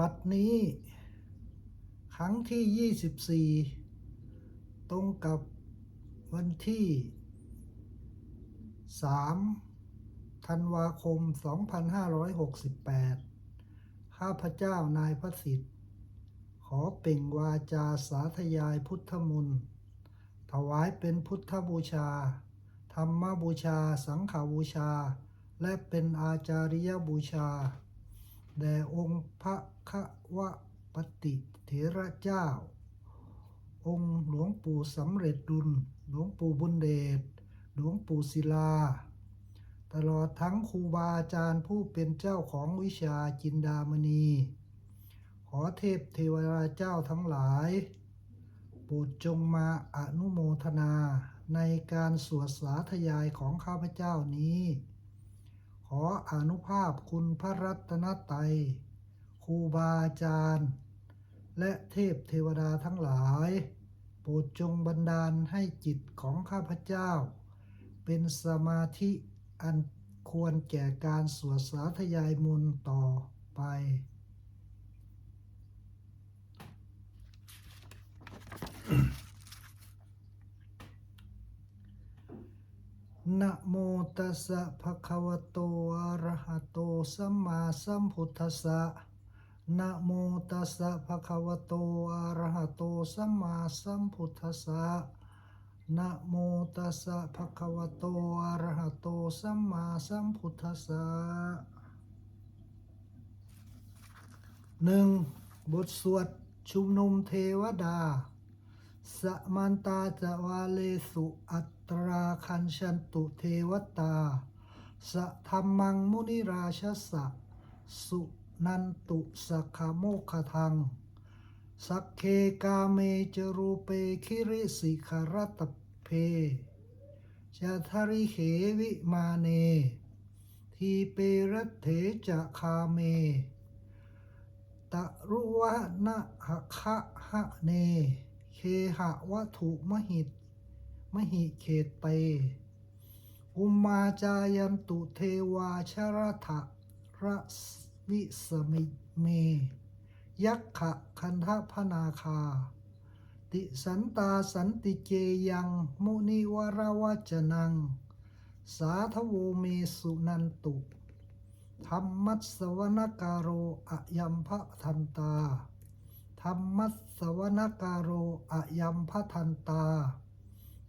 บัดนี้ ครั้งที่ 24 ตรงกับวันที่ 3 ธันวาคม 2568 ข้าพเจ้านายพระสิทธิ์ ขอเปล่งวาจาสาธยายพุทธมนต์ถวายเป็นพุทธบูชา ธรรมบูชา สังฆบูชา และเป็นอาจาริยบูชา แด่องค์พระควปฏิเถระเจ้า องค์หลวงปู่สำเร็จดุล หลวงปู่บุญเดช หลวงปู่ศิลา ตลอดทั้งครูบาอาจารย์ผู้เป็นเจ้าของวิชาจินดามณี ขอเทพเทวดาเจ้าทั้งหลาย โปรดจงมาอนุโมทนาในการสวดสาธยายของข้าพเจ้านี้ ขออนุภาพคุณพระรัตนตรัยครูบาอาจารย์ และเทพเทวดาทั้งหลาย โปรดจงบันดาลให้จิตของข้าพเจ้า เป็นสมาธิอันควรแก่การสวดสาธยายมนต์ต่อไป นะโมตัสสะภะคะวะโตอะระหะโตสัมมาสัมพุทธัสสะนะโมตัสสะภะคะวะโตอะระหะโตสัมมาสัมพุทธัสสะนะโมตัสสะภะคะวะโตอะระหะโตสัมมาสัมพุทธัสสะหนึ่งบทสวดชุมนุมเทวดา สมันตาจะวาเลสุอัต ราคันชันตุเทวตา สะธรรมังมุนิราชสะ สุนันตุสักขโมคทัง สักเคกาเมจรูเปคิริสิขารตเพจะทริเขวิมาเน ทีเปรัตเถจะคาเม ตะรุวะนะหะคะหะเน เคหะวัถุมหิต มหิเขตเปอุมาจายันตุเทวาชรทะระวิสมิเม ยักขะคันทพนาคา ติสันตาสันติเจยัง มุนิวรวัจนัง สาธโวเมสุนันตุธรรมัสวนการโรอะยัมพะทันตาธรรมัสสวนการโรอะยัมพะทันตา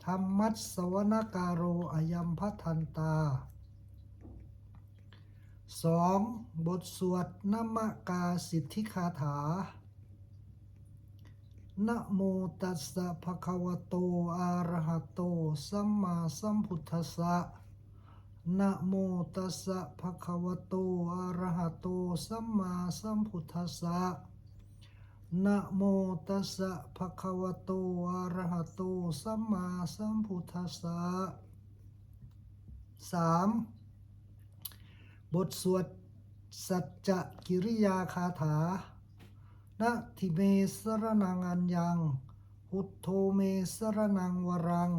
ธรรมัสสวนการโรอะยัมพะทันตาสองบทสวดนมกาสิทธิคาถา นะโมตัสสะภะคะวะโต อะระหะโต สัมมาสัมพุทธัสสะ นะโมตัสสะภะคะวะโต อะระหะโต สัมมาสัมพุทธัสสะ นะโมตัสสะภะคะวะโตอะระหะโตสัมมาสัมพุทธัสสะสามบทสวดสัจจกิริยาคาถานะทิเมสรนังอัญญัง พุทโธเมสรนังวรัง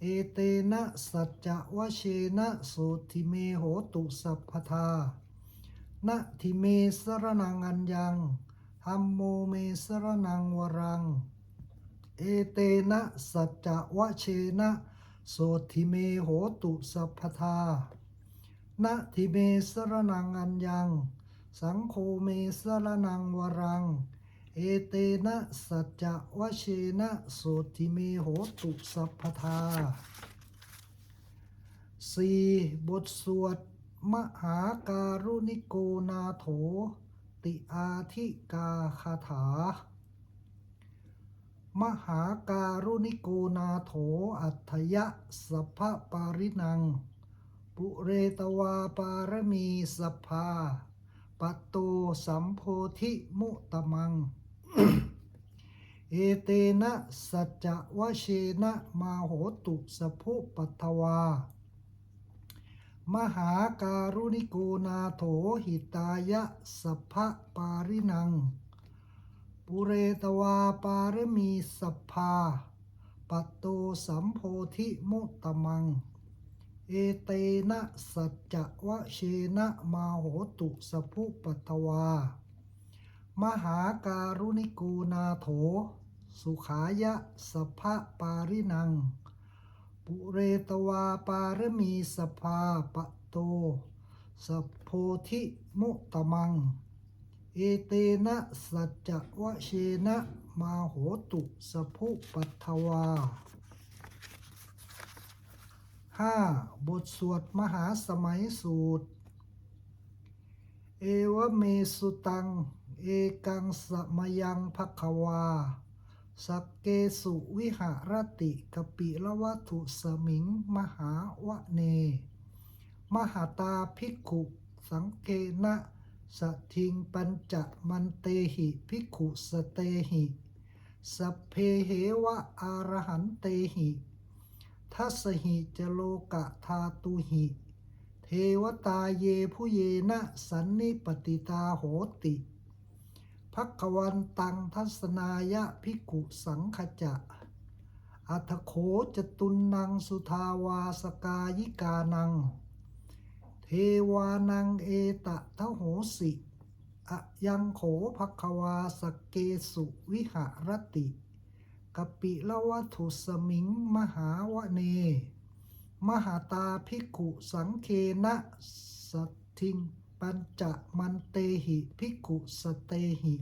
เอเตนะสัจจะวะเชนะโสทิเมโหตุสัพพทานะทิเมสรนังอัญญัง ธัมโมเมสรนังวรัง เอเตนะสัจจะวะเชนะโสทิเมโหตุสัพพทานะทิเมสรนังอัญญัง สังโฆเมสรนังวรัง เอเตนะสัจจะวะเชนะโสติเมโหตุสัพพทาสี่บทสวด มหาการุณิโกนาโถ ติอาธิกาคาถา มหาการุณิโกนาโถอัฏฐยะสัพพปารินัง ปุเรตวาปารมีสัพพาปัตโตสัมโพธิมุตมัง เอเตนะสัจวเชนะมาโหตุสภุปัทวา มหาการุณิโกนาโถหิตายะสัพพะปารินัง ปุเรตวาปารมีสัพพาปัตโตสัมโพธิมุตตมัง เอเตนะสัจจวะเชนะมาโหตุสภุปัทวา มหาการุณิโกนาโถ สุขายะสัพพะปารินัง ปุเรตวาปารมีสภาปะโตสัพโพธิมุตมัง เอเตนะสัจจวะเชนะมาโหตุสภุปัทวาห้าบทสวดมหาสมัยสูตร เอวเมสุตัง เอกังสมยังภควา สักเกสุวิหารติกปิละวัตุสมิง มหาวะเน มหาตาภิกขุ สังเกนะสทิงปัญจมันเตหิภิกขุสเตหิสัพเพเหวะอารหันเตหิทัสหิจโลกะทาตุหิ เทวตาเยผู้เยนะสันนิปติตาโหติ พักวันตังทัศนายะภิกขุสังขจะอัทโขจตุนนังสุทาวาสกายิกานัง เทวานังเอตะทะโหสิอะยังโขภควาสเกสุวิหรติกปิละวัตุสมิงมหาวะเน มหาตาภิกขุสังเคนะสัตทิง ปัญจมันเตหิภิกขุสเตหิ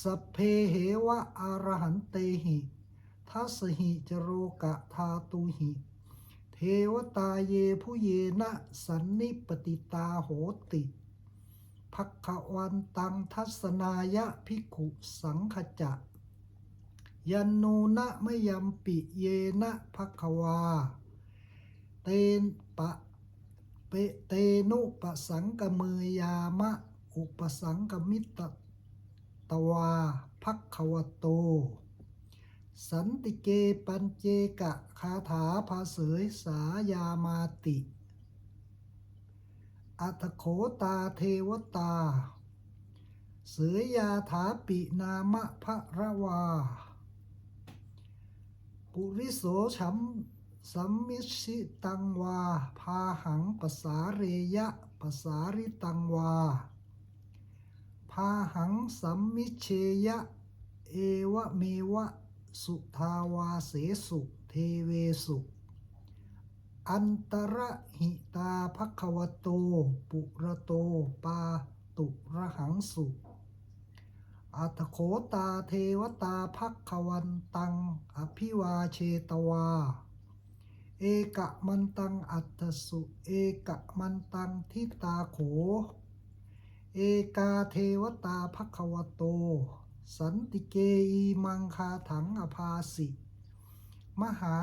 สเพเหวะอารหันเตหิทัสหิจโรกะทาตุหิ เทวตาเยผู้เยนะสันนิปติตาโหติภักขวันตังทัศนายะภิกขุสังขจะยันนูนะมยัมปิเยนะภควา เตนปะ เปเตนุปสังกมือยามะ อุปสังกมิตตวาภัควโต สันติเกปัญเจกะคาถาภาเสยสายามาติ อัตโขตาเทวตา เสยยาถาปินามะพระระวา ปุริโสชัม สัมมิชิตังวา พาหังปสาเรยะปสาริตังวา พาหังสัมมิเชยะ เอวะเมวะ สุทาวาเสสุเทเวสุอันตระหิตาภควโต ปุระโต ปาตุระหังสุอัตโขตาเทวตาภักขวันตัง อภิวาเชตวา เอกะมันตังอัตสุ เอกะมันตังทิตาโข เอกาเทวตาภักขวโต สันติเกอีมังคาถังอภาสิ มหา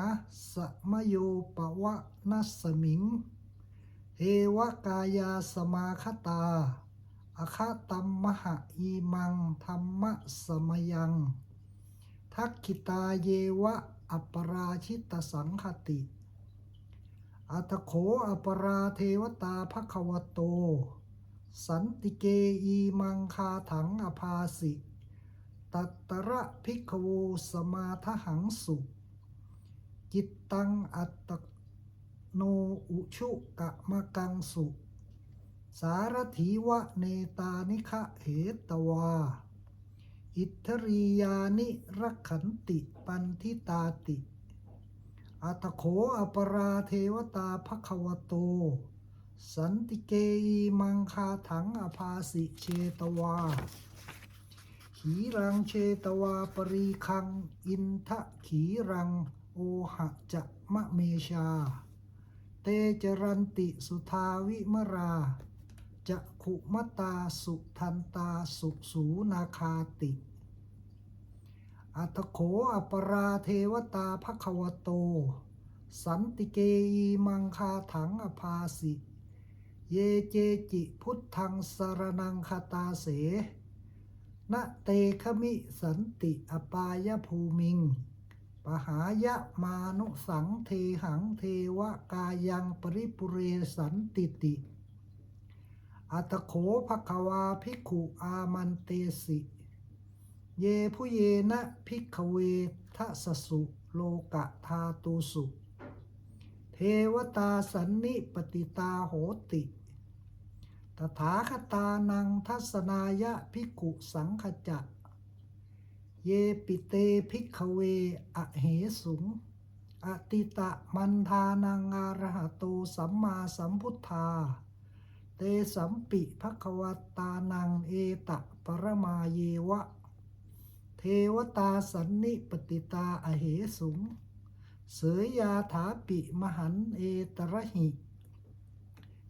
สมโยปวะนัสมิง เทวกายาสมาคตาอาคาตัมมหะอีมังธรรมะสมยัง ทักขิตาเยวะ อัปราชิตสังคติ อัตโขอปราเทวตาภควโต สันติเกอีมังคาถังอภาสิตัตตระภิกขโวสมาทหังสุ จิตตังอัตโนอุชุกะมะกังสุ สารถีวะเนตานิคะเหตวา อิทธรียานิรักขันติปันทิตาติ อัตโขอปราเทวตาภควโต สันติเกอีมังคาถังอภาสิเชตวา ขีรังเชตวาปรีคัง อินทะขีรัง โอหะจะมะเมชา เตจรันติสุทาวิมราจะขุมตาสุทันตาสุสูนาคาติ อัตโขอปราเทวตาภควโต สันติเกอีมังคาถังอภาสิ เยเจจิพุทธังสารนังคาตาเสนะเตขมิสันติอปายภูมิง ปหายะมานุสังเทหังเทวกายังปริปุเรสันติติ อัตโขภควาภิกขุอามันเตสิ เยผู้เยนะภิกเวทะสสุโลกะทาตุสุ เทวตาสันนิปติตาโหติ ตถาคตานังทัศนายะภิกุสังขจะเยปิเตภิกเวอเหสุง อติตะมันทานังอารหโตสัมมาสัมพุทธา เตสัมปิภควตานังเอตะปรมาเยวะ เทวตาสันนิปติตาอเหสุง เสยยาถาปิมหันเอตระหิ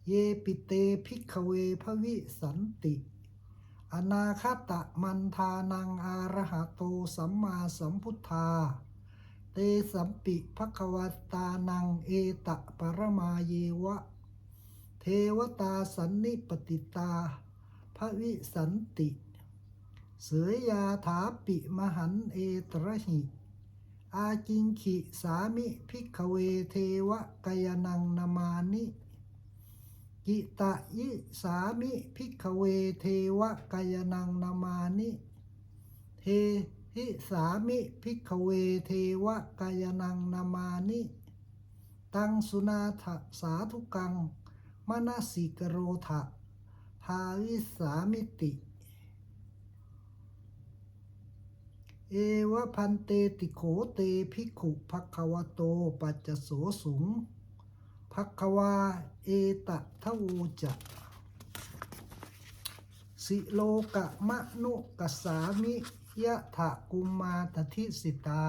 เยปิเตภิกเวภวิสันติ อนาคตะมันทานังอารหะโตสัมมาสัมพุทธา เตสัมปิภควตานังเอตะปรมาเยวะ เทวตาสันนิปติตาภวิสันติ เสยยาถาปิมหันเอตระหิ อาจิงขิสามิภิกเวเทวะกยนังนามานิกิตะยิสามิภิกเวเทวะกายนังนามานิเทหิสามิภิกเวเทวะกายนังนามานิตังสุนาถสาธุกังมนสิกโรทะภาวิสามิติ เอวะพันเตติโขเตภิกขุภควโต ปัจจโสสุงภักวาเอตะทวูจะสิโลกะมะนุกสามิยะถะกุมมาตทิสิตา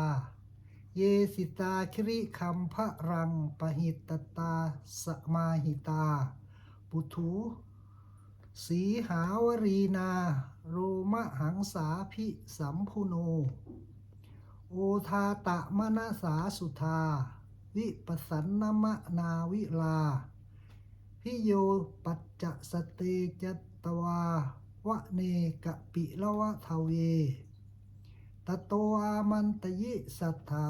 เยสิตาคริคัมภะรังปหิตตาสมาหิตา ปุถุสีหาวรีนา โรมะหังสาพิสัมพุโน โอทาตะมณสาสุธา วิปสันนมะนาวิลา พิโยปัจจะสเตจตวาวะเนกะปิละวะทเว ตโตอามันตยิสัทธา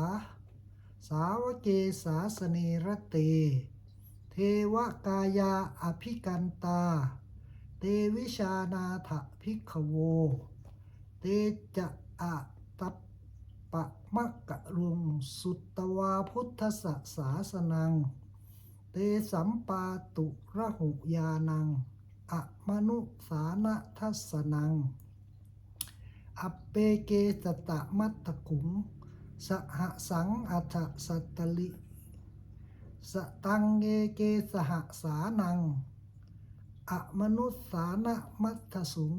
สาวเกสาสเนรเต เทวกายาอภิกันตา เตวิชานาถภิกขโว เตจะอะตัปปะมะกะรุงสุตตวาพุทธสสาสนัง เตสัมปาตุระหุยานังอะมนุสานะทัสนัง อัปเปเกสตะมัตตคุงสหสังอัฏสัตตลิ สตังเกเกสหสานัง อะมนุสสานะมัตถสุง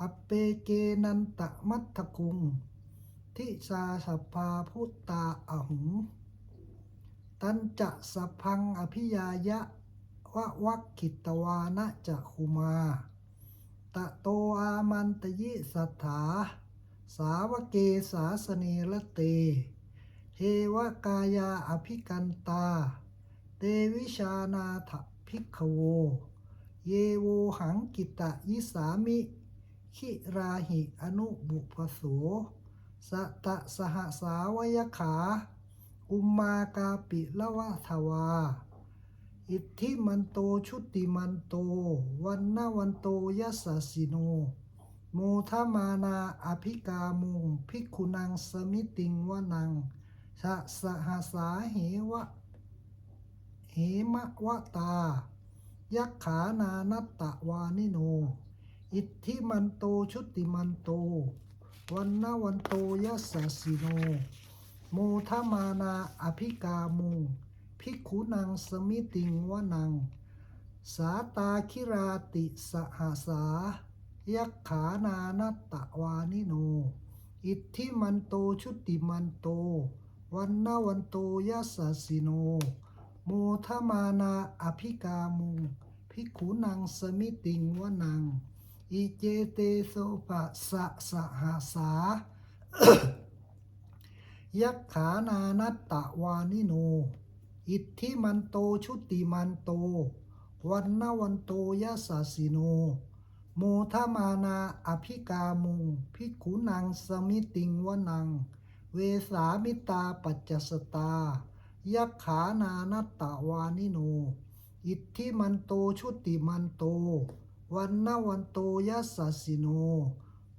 อเปเกนันตะมัตถคุง ทิสาสพพาพุตตาอหุง ตันจะสพังอภิยายะวะวักขิตวานะจะคุมา ตะโตอามันตยิสัทธา สาวเกสาสเนละเต เทวกายาอภิกันตา เตวิชานาถภิกขโว เยโวหังกิตะยิสามิ ขิราหิอนุบุพโสสตะสหสาวยขา อุมมากาปิละวะทวา อิทธิมันโตชุติมันโต วันนวันโตยัสสิโน โมทมานาอภิกามุงภิกขุนังสมิติงวนังสะสหสาเหวะ เหมะวะตา ยักขานานัตตะวานิโน อิทธิมันโตชุติมันโต วันนวันโตยัสสสิโน โมทมานาอภิกามุงภิกขุนังสมิติงวนัง สาตาคิราติสหสา ยักขานานัตตะวานิโน อิทธิมันโตชุติมันโต วันนวันโตยัสสสิโน โมทมานาอภิกามุ งภิกขุนังสมิติงวนัง อิเจเตโสปะสะสหสา ยักขานานัตตะวานิโน อิทธิมันโตชุติมันโต วันนวันโตยัสสสิโน โมทมานาอภิกามุงภิขุนังสมิติงวนัง เวสามิตาปัจจสตา ยักขานานัตตะวานิโน อิทธิมันโตชุติมันโต วันนวันโตยัสสิโน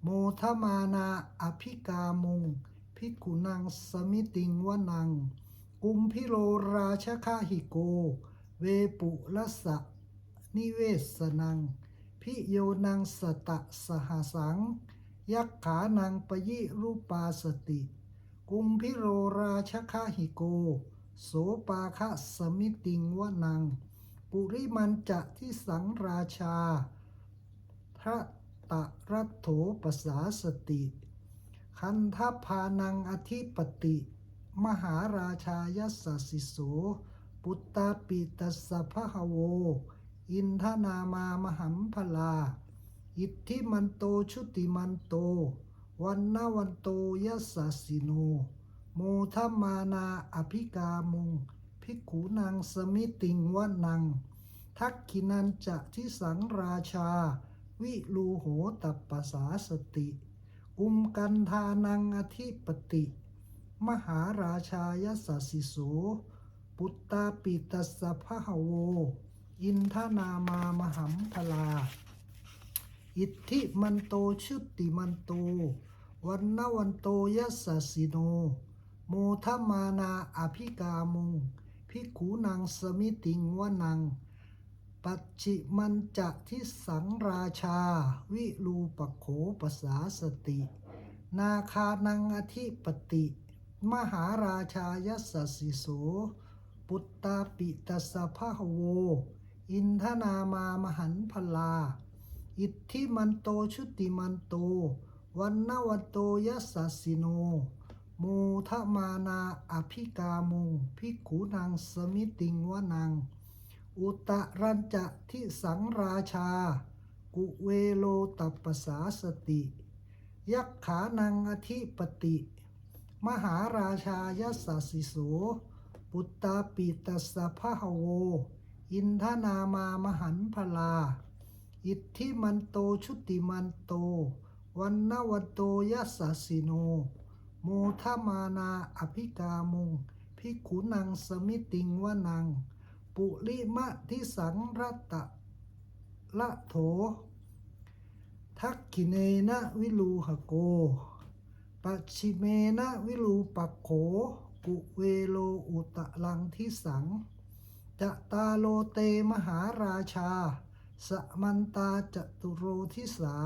โมทมานาอภิกามุงภิกุนังสมิติงวนัง กุมพิโรราชคาหิโก เวปุลสะนิเวศนัง พิโยนังสตะสหสัง ยักขานังปยิรูปาสติ กุมพิโรราชคาหิโก โสปาคะสมิติงวนัง ปุริมันจะที่สังราชาทะตะรัตโถปสาสติ คันทพานังอธิปติ มหาราชายัสสสิโส ปุตตาปิตัสสะพะหโว อินทนามามหัมพลา อิทธิมันโตชุติมันโต วันนวันโตยัสสิโน โมทัมมานาอภิกามุง ภิกขุนังสมิติงวนัง ทักขินันจะทิสังราชา วิลูโหตัปปสาสติ อุมกันทานังอธิปติ มหาราชายสสสิโส ปุตตาปิตัสสะพะหโว อินทนามามหัมพลา อิทธิมันโตชุติมันโต วันนวันโตยัสสสิโน โมทมานาอภิกามุง ภิกขุนังสมิติงวนัง ปัจฉิมันจะทิสังราชา วิรูปโขปสาสติ นาคานังอธิปติ มหาราชายัสสิโส ปุตตาปิตัสสะพะโว อินทนามามหันพลา อิทธิมันโตชุติมันโตวันนวันโตยัสสิโน มูทมานาอภิกามุงภิกขุนังสมิติงวนังอุตรัญจะทิสังราชา กุเวโลตัปสาสติ ยักขานังอธิปติ มหาราชายัสสิโสปุตตาปิตสะพะโว อินทนามามหันพลา อิทธิมันโตชุติมันโต วันนวันโตยัสสสิโน โมทมานาอภิกามุงภิกขุนังสมิติงวนัง ปุริมะทิสังรัตตะละโถ ทักขิเนนะวิลูหโก ปัจฉิเมนะวิลูปักโข กุเวโลอุตะลังทิสัง จะตาโลเตมหาราชา สมันตาจตุโรทิสา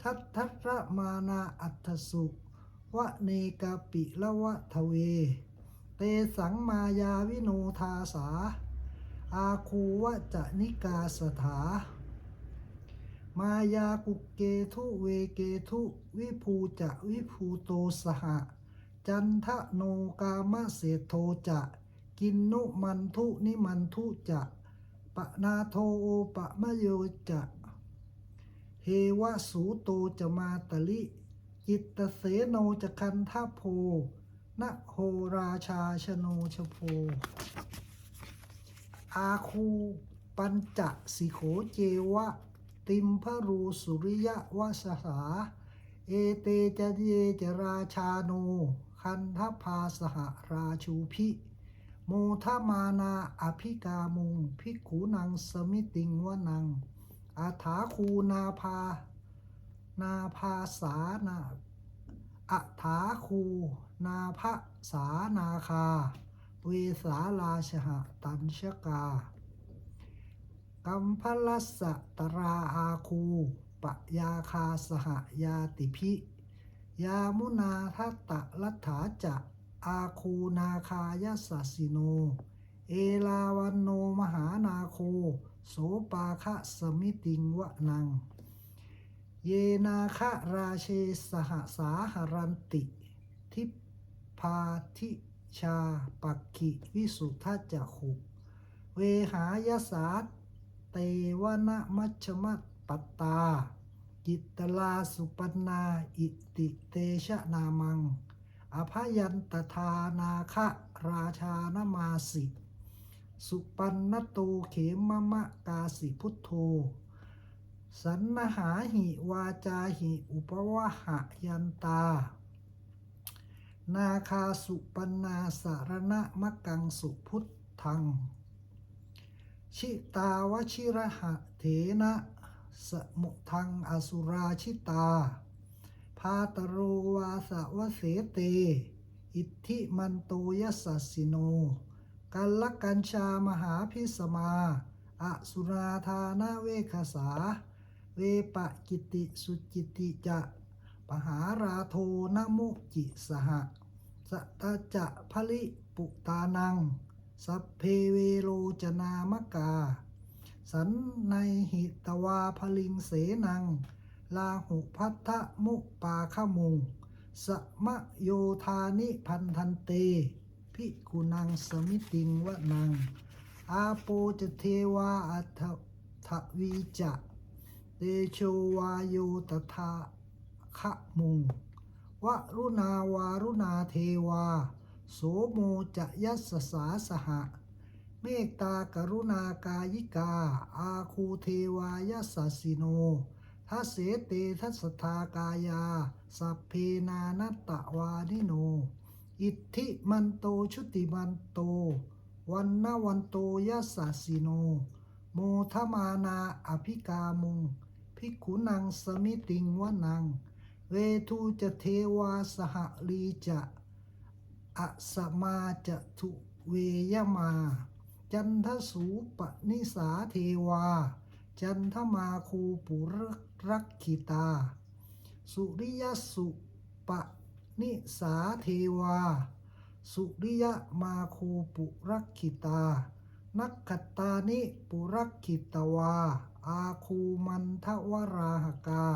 ทัตทัตระมานาอัตสุ วะเนกาปิละวะทเว เตสังมายาวิโนทาสา อาคูวะจะนิกาสถา มายากุเกทุเวเกทุวิภูจะวิภูโตสหะ จันทะโนกามะเสโทจะกินนุมันทุนิมันทุจะปะนาโทโอปะมะโยจะ เฮวะสูโตจะมาตลิ จิตเสโนจคันทโพนะโหราชาชโนชโพอาคูปัญจสิโขเจวะ ติมพรูสุริยะวสสา เอเตจะเยจราชาโน คันทพาสหราชูพิโมทมานาอภิกามุงภิกขุนังสมิติงวนังอาถาคูนาภา นาภาสานาอัถาคู นาภาสานาคาเวสาลาชหะตันชกากัมพลัสสะตราอาคูปะยาคาสหยาติพิ ยามุนาทัตตะลัทธาจะอาคูนาคายสสสิโน เอลาวันโนมหานาโค โสปาคะสมิติงวะนัง เยนาคะราเชสหสาหรันติ ทิพาทิชาปักขิวิสุทธจักขุเวหายสาเตวนะมัชมัตปัตตากิตตลาสุปนนาอิติเตชะนามัง อภยันตทานาคะราชานมาสิ สุปันนโตเขมมะกาสิพุทโธ สันนหาหิวาจาหิอุปวะหะยันตา นาคาสุปนาสารณะมะกังสุพุทธัง ชิตาวชิระหะเถนะสมุทังอสุราชิตา พาตโรวาสวเสเต อิทธิมันโตยัสสสสิโน กัลลกัญชามหาพิสมาออสุราธานาเวคสา เวปะกิติสุจิติจะปหาราโทนโมจิสหะสตตจะพลิปุตานัง สัพเพเวโรจนามกา สันในหิตวาพลิงเสนัง ลาหุพัทธมุปาขมุง สมะโยธานิพันธันเต พิกุนังสมิติงวะนัง อาโปจเทวาอัตถวีจะ เตโชวาโยตถาขะมุง วรุณาวารุณาเทวา โสโมจะยัสสาสหะ เมตตากรุณากายิกา อาคูเทวายัสสิโนทัสเสเตทัสสทากายา สัพเพนานัตตะวานิโน อิทธิมันโตชุติมันโต วันนวันโตยัสสสิโน โมทมานาอภิกามุง ภิกขุนังสมิติงวนัง เวทูจะเทวาสหลีจะอะสมาจะทุเวยมา จันทสูปนิสาเทวา จันทมาคูปุรักขิตา สุริยสุปนิสาเทวา สุริยมาคูปุรักขิตา นักขตานิปุรักขิตวา อาคูมันทวราหกา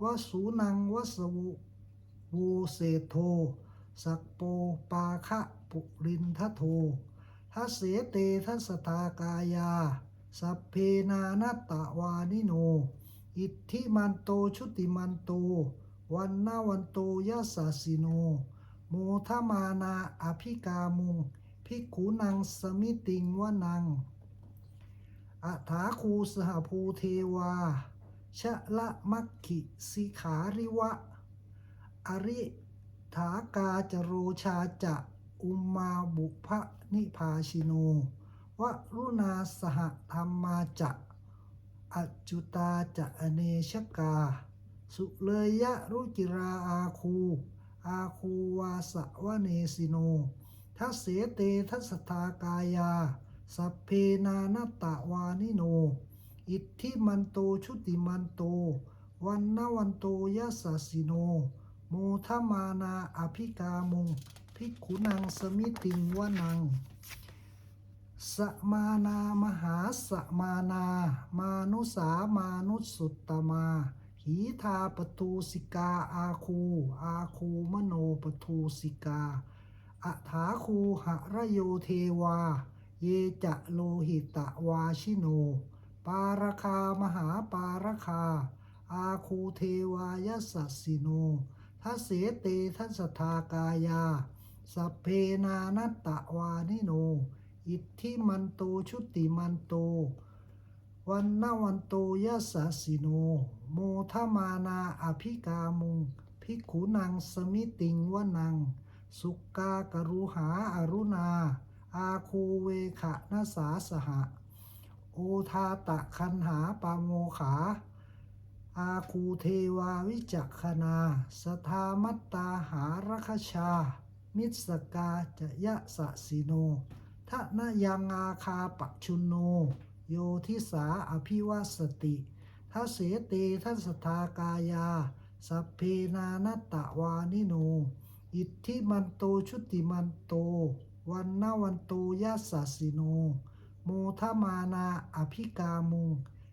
วสูนังวสวุวูเศโท สักโปปาคะปุรินทโททัเสเตทัสสทากายา สัพเพนานัตตะวานิโน อิทธิมันโตชุติมันโต วันนาวันโตยัสสสสิโน โมทมานาอภิกามุง ภิกขุนังสมิติงวนังอัฐาคูสหภูเทวา ชะละมัคคิสิขาริวะ อริถากาจโรชาจะอุมมาบุพะนิพาชิโนวรุณาสหธรรมาจะอัจุตาจะอเนชกา สุเลยยะรุจิราอาคู อาคูวาสะวะเนสิโน ทัสเสเตทัสทากายา สัพเพนานัตตะวานิโน อิทธิมันโตชุติมันโต วันนวันโตยัสสิโน โมทมานาอภิกามุงภิกขุนังสมิติงวนังสมานามหาสมานา มานุสามานุสสุตตมา หีทาปตูสิกาอาคู อาคูมโนปตูสิกา อัฐาคูหะระโยเทวา เยจะโลหิตะวาชิโน ปาราคามหาปาราคา อาคูเทวายสสสสิโนทัเสเตทัสทากายา สัพเพนานัตตะวานิโน อิทธิมันโตชุติมันโต วันนวันโตยสสสสิโน โมทมานาอภิกามุง ภิกขุนังสมิติงวนัง สุกากรุหาอรุณา อาคูเวขะนาสาสหะ โอทาตะคันหาปาโมขา อาคูเทวาวิจักขณาสทามัตตาหารคชา มิสกาจะยะสะสิโนทะนยังอาคาปชุนโน โยทิสาอภิวัสติทัเสเตทัสสทากายา สัพเพนานัตตะวานิโน อิทธิมันโตชุติมันโต วันนวันโตยัสสิโน โมทมานาอภิกามุง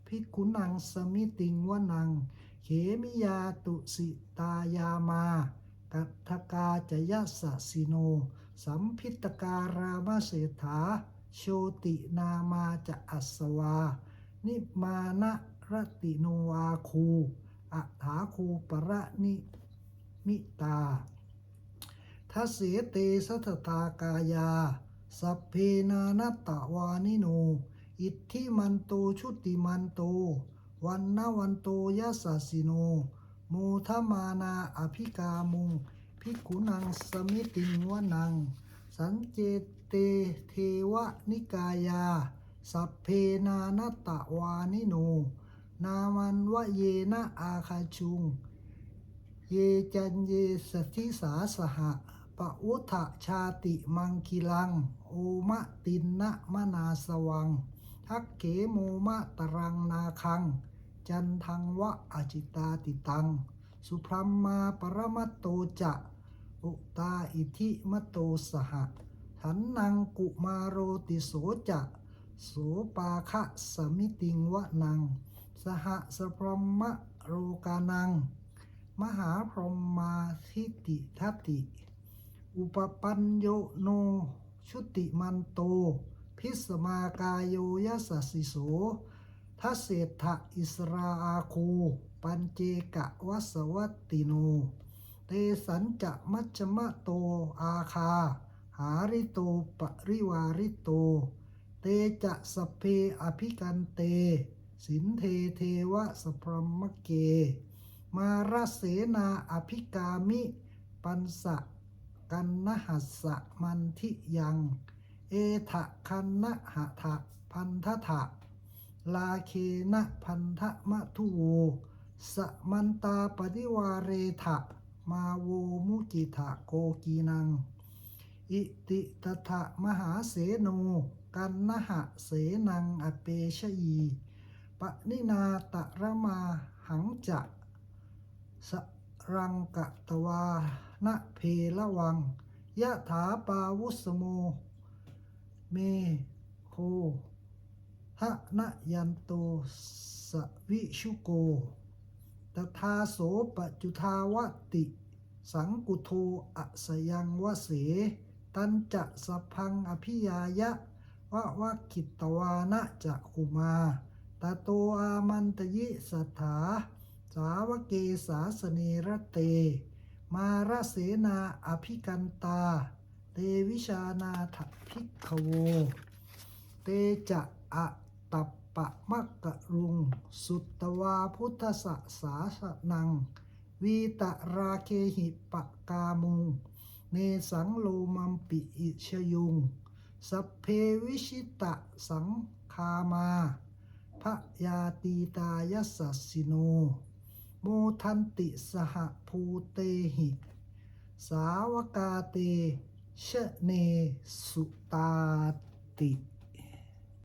ภิกุนังสมิติงวนัง เขมิยาตุสิตายามา กัตถกาจยัสสิโน สัมพิตการามเศรษฐา โชตินามาจะอัสวา นิมานะรติโนวาคูอัฐาคูประนิมิตา ทัสเสเตสัทธากายา สัพเพนานัตตวานิโน อิทธิมันโตชุติมันโต วันนวันโตยัสสสสิโนโมทมานาอภิกามุงภิกขุนังสมิติงวนัง สันเจเตเทวนิกายา สัพเพนานัตตะวานิโน นามันวะเยนะอาคาชุง เยจันเยสทิสาสหะ ปะอุทะชาติมังคิลัง โอมะตินนะมนาสวัง ทักเขโมมะตรังนาคัง จันทังวะอจิตาติตัง สุพรัมมาปรมัตโตจะอุตาอิทิมโตสหะถันนังกุมาโรติโสจะโสปาคะสมิติงวะนัง สหสพรหมโรกานัง มหาพรหมาทิติทัตติ อุปปัญโยโน ชุติมันโต พิสมากายโยยสสสิโสทัเศรษฐอิสราอาคู ปัญเจกะวัสวัตติโน เตสัญจะมัชมะโตอาคา หาริโตปริวาริโต เตจะสเพอภิกันเต สินเทเทวะสพรมเก มาราเสนาอภิกามิ ปันสะ กันนหัสสะมันทิยัง เอทะคันนะหะทะพันทะทะลาเคนะพันธะมะทุโวสะมันตาปริวาเรทะมาโวมุจิทะโกกีนัง อิติตถะมหาเสโนกันนะหะเสนังอเปชยีปนินาตะระมาหังจะส รังกะตวานะเพละวัง ยะถาปาวุสโม เมโคทะนะยันโตสวิชุโกตถาโสปจุทาวติ สังกุโทอสยังวเส ตันจะสพังอภิยายะวะวะคิตวานะจะคุมาตาโตอามันตยิสัทธา สาวเกสาสเนรเต มาระเสนาอภิกันตา เตวิชานาถภิกขโว เตจะอะตัปปะมะกกะรุง สุตตวาพุทธสสสาสนัง วีตะราเคหิปะกามุง เนสังโลมัมปิอิชยุง สัพเพวิชิตะสังคามาพระยาตีตายัสสิโน โมทันติสหภูเตหิ สาวกาเตชะเนสุตาติ